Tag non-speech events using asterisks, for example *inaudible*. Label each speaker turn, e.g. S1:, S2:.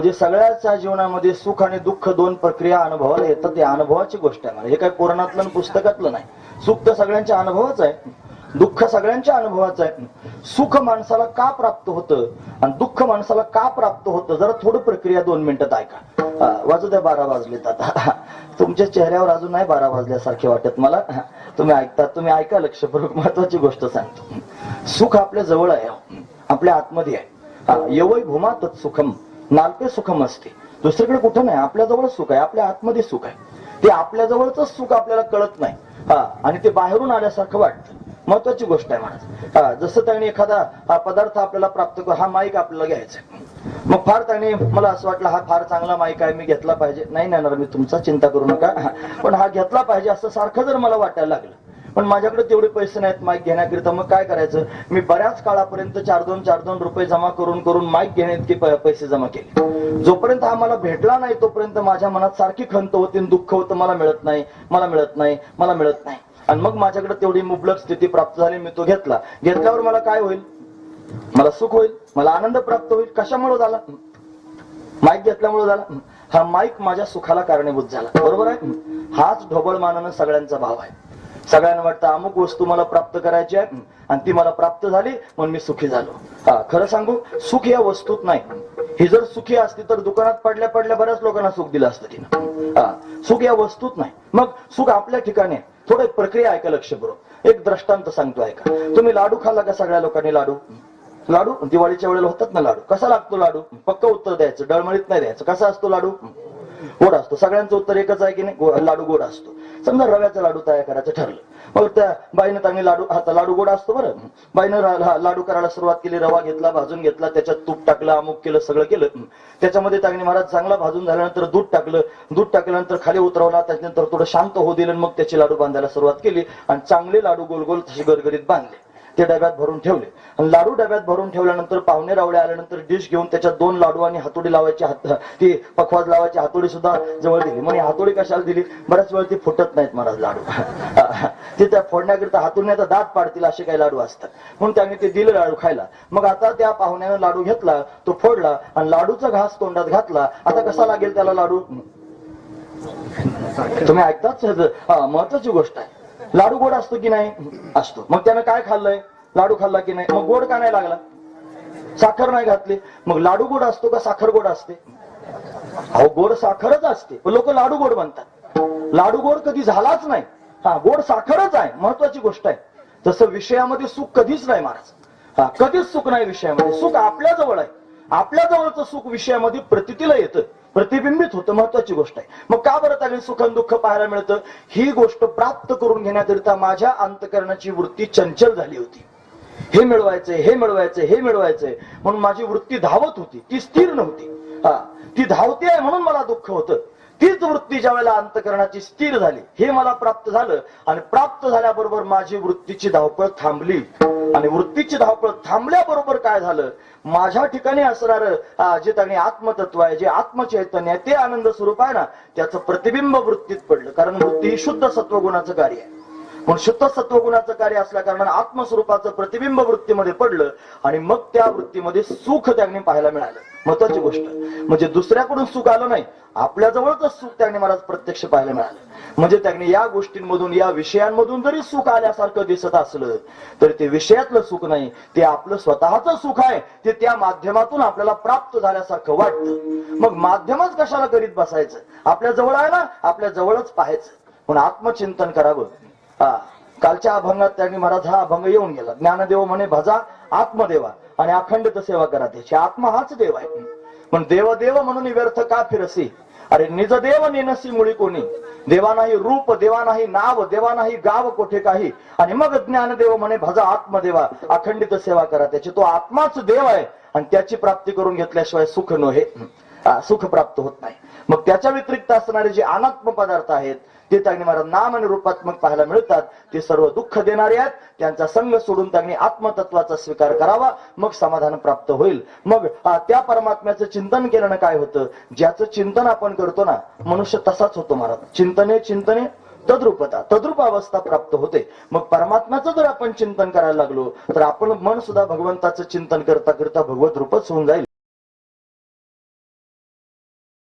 S1: म्हणजे सगळ्याच्या जीवनामध्ये सुख आणि दुःख दोन प्रक्रिया अनुभवाला येतात ते अनुभवाची गोष्ट आहे. मला हे काही पुराणातलं पुस्तकातलं नाही. सुख तर सगळ्यांच्या अनुभवाच आहे. दुःख सगळ्यांच्या अनुभवाचं आहे. सुख माणसाला का प्राप्त होतं आणि दुःख माणसाला का प्राप्त होतं जरा थोडं प्रक्रिया दोन मिनिटात ऐका. वाजू द्या बारा वाजलेत आता. तुमच्या चेहऱ्यावर अजून नाही बारा वाजल्यासारखे वाटत मला. तुम्ही ऐकता तुम्ही ऐका लक्षपूर्वक महत्वाची गोष्ट सांगतो. सुख आपल्या जवळ आहे. आपल्या आतमध्ये आहे. हा, भूमातच सुखम तत्सुखम सुखम असते. दुसरीकडे कुठं नाही आपल्या जवळ सुख आहे आपल्या आतमध्ये सुख आहे. ते आपल्या जवळच सुख आपल्याला कळत नाही. हा आणि ते बाहेरून आल्यासारखं वाटतं. महत्वाची गोष्ट आहे महाराज. जसं त्याने एखादा हा पदार्थ आपल्याला प्राप्त कर हा माईक आपल्याला घ्यायचा आहे. मग फार त्याने मला असं वाटलं हा फार चांगला माईक आहे मी घेतला पाहिजे. नाही नेणार मी तुमचा चिंता करू नका. पण हा घेतला पाहिजे असं सारखं जर मला वाटायला लागलं पण माझ्याकडे तेवढे पैसे नाहीत माईक घेण्याकरिता. मग काय करायचं? मी बऱ्याच काळापर्यंत चार दोन चार दोन रुपये जमा करून करून माईक घेण्याइतके प- पैसे जमा केले. जोपर्यंत हा मला भेटला नाही तोपर्यंत माझ्या मनात सारखी खंत होती आणि दुःख होतं मला मिळत नाही मला मिळत नाही मला मिळत नाही. आणि मग माझ्याकडे तेवढी मुबलक स्थिती प्राप्त झाली मी तो घेतला. घेतल्यावर मला काय होईल? मला सुख होईल? मला आनंद प्राप्त होईल? कशामुळे झाला? माईक घेतल्यामुळे झाला? हा माईक माझ्या सुखाला कारणीभूत झाला. बरोबर आहे? हाच ढोबळ मानानं सगळ्यांचा भाव आहे. सगळ्यांना वाटतं अमुक वस्तू मला प्राप्त करायची आहे आणि ती मला प्राप्त झाली म्हणून मी सुखी झालो. हा खरं सांगू सुख या वस्तूत नाही. ही जर सुखी असती तर दुकानात पडल्या पडल्या बऱ्याच लोकांना सुख दिलं असतं तिनं. हा सुख या वस्तूत नाही. मग सुख आपल्या ठिकाणी थोडं एक प्रक्रिया ऐका लक्ष करून. एक दृष्टांत सांगतो ऐका. तुम्ही लाडू खाल्ला का सगळ्या लोकांनी लाडू? लाडू? दिवाळीच्या वेळेला होतात ना लाडू. कसा लागतो लाडू? पक्क उत्तर द्यायचं. डळमळीत नाही द्यायचं. कसा असतो लाडू? गोड असतो. सगळ्यांचं उत्तर एकच आहे की नाही? लाडू गोड असतो. समजा रव्याचा लाडू तयार करायचं ठरलं. मग त्या बाईनं चांगली लाडू आता लाडू गोड असतो बरं. बाईनं लाडू करायला सुरुवात केली रवा घेतला भाजून घेतला त्याच्यात तूप टाकलं अमुक केलं सगळं केलं. त्याच्यामध्ये चांगली महाराज चांगला भाजून झाल्यानंतर दूध टाकलं. दूध टाकल्यानंतर खाली उतरवला त्याच्यानंतर थोडं शांत होऊ दिलं आणि मग त्याची लाडू बांधायला सुरुवात केली आणि चांगले लाडू गोल गोल तसे गरगरीत बांधले. ते डब्यात भरून ठेवले. आणि लाडू डब्यात भरून ठेवल्यानंतर पाहुणे रावळे आल्यानंतर डिश घेऊन त्याच्यात दोन लाडू आणि हातोडी लावायची हात ती पखवाज लावायची हातोडी सुद्धा जवळ दिली. म्हणजे हातोडी कशाला दिली? बऱ्याच वेळ ती फुटत नाहीत महाराज लाडू. *laughs* ते त्या फोडण्याकरिता हातोडण्याचा दात पाडतील असे काही लाडू असतात. म्हणून त्यांनी ते दिलं लाडू खायला. मग आता त्या पाहुण्यानं लाडू घेतला तो फोडला आणि लाडूचा घास तोंडात घातला. आता कसा लागेल त्याला लाडू? तुम्ही ऐकताच हा महत्वाची गोष्ट आहे. लाडू गोड असतो की नाही? असतो. मग त्यानं काय खाल्लंय? लाडू खाल्ला की नाही? मग गोड का नाही लागला? साखर नाही घातली. मग लाडू गोड असतो का साखर गोड असते? अहो गोड साखरच असते. लोक लाडू गोड म्हणतात. लाडू गोड कधी झालाच नाही. हा गोड साखरच आहे. महत्वाची गोष्ट आहे. तसं विषयामध्ये सुख कधीच नाही महाराज. हा कधीच सुख नाही विषयामध्ये. सुख आपल्या जवळ आहे. आपल्या जवळचं सुख विषयामध्ये प्रतितीला येतं. प्रतिबिंबित होतं महत्वाची गोष्ट आहे. मग का बरं त्यावेळी सुख आणि दुःख पाहायला मिळतं? ही गोष्ट प्राप्त करून घेण्याकरिता माझ्या अंतकरणाची वृत्ती चंचल झाली होती. हे मिळवायचंय हे मिळवायचंय हे मिळवायचंय. म्हणून माझी वृत्ती धावत होती. ती स्थिर नव्हती. हा ती धावते आहे म्हणून मला दुःख होतं. तीच वृत्ती ज्या वेळेला अंतकरणाची स्थिर झाली हे मला प्राप्त झालं आणि प्राप्त झाल्याबरोबर माझी वृत्तीची धावपळ थांबली. आणि वृत्तीची धावपळ थांबल्याबरोबर काय झालं? माझ्या ठिकाणी असणार जे त्यांनी आत्मतत्व आहे जे आत्मचैतन्य आहे ते आनंद स्वरूप आहे ना त्याचं प्रतिबिंब वृत्तीत पडलं. कारण वृत्ती ही शुद्ध सत्वगुणाचं कार्य आहे. पण शुद्ध सत्वगुणाचं कार्य असल्या कारणाने आत्मस्वरूपाचं प्रतिबिंब वृत्तीमध्ये पडलं आणि मग त्या वृत्तीमध्ये सुख त्यांनी पाहायला मिळालं. महत्वाची गोष्ट. म्हणजे दुसऱ्याकडून सुख आलं नाही आपल्या जवळच सुख त्यांनी मला प्रत्यक्ष पाहायला मिळालं. म्हणजे त्यांनी या गोष्टींमधून या विषयांमधून जरी सुख आल्यासारखं दिसत असलं तरी ते विषयातलं सुख नाही ते आपलं स्वतःच सुख आहे ते त्या माध्यमातून आपल्याला प्राप्त झाल्यासारखं वाटतं. मग माध्यमच कशाला करीत बसायचं? आपल्या जवळ आहे ना आपल्या जवळच पाहायचं. पण आत्मचिंतन करावं. हा कालच्या अभंगात त्यांनी महाराज हा अभंग येऊन गेला. ज्ञानदेव म्हणे भजा आत्मदेवा आणि अखंडित सेवा करा त्याची आत्मा हाच देव आहे. पण देव देव म्हणून व्यर्थ का फिरसी? अरे निज देव नेनसी मुळी कोणी? देवा नाही रूप देवा नाही नाव देवा नाही गाव कोठे काही? आणि मग ज्ञानदेव म्हणे भजा आत्मदेवा अखंडित सेवा करा त्याची. तो आत्माच देव आहे. आणि त्याची प्राप्ती करून घेतल्याशिवाय सुख नव्हे सुख प्राप्त होत नाही. मग त्याच्या व्यतिरिक्त असणारे जे अनात्म पदार्थ आहेत ते त्यांनी मला नाम आणि रूपात्मक पाहायला मिळतात. ते सर्व दुःख देणारे आहेत. त्यांचा संघ सोडून त्यांनी आत्मतत्वाचा स्वीकार करावा. मग समाधान प्राप्त होईल. मग त्या परमात्म्याचं चिंतन केल्यानं काय होतं? ज्याचं चिंतन आपण करतो ना मनुष्य तसाच होतो महाराज. चिंतने चिंतने तद्रुपता तद्रुप अवस्था प्राप्त होते. मग परमात्म्याचं जर आपण चिंतन करायला लागलो तर आपण मन सुद्धा भगवंताचं चिंतन करता करता भगवत रूपच होऊन जाईल.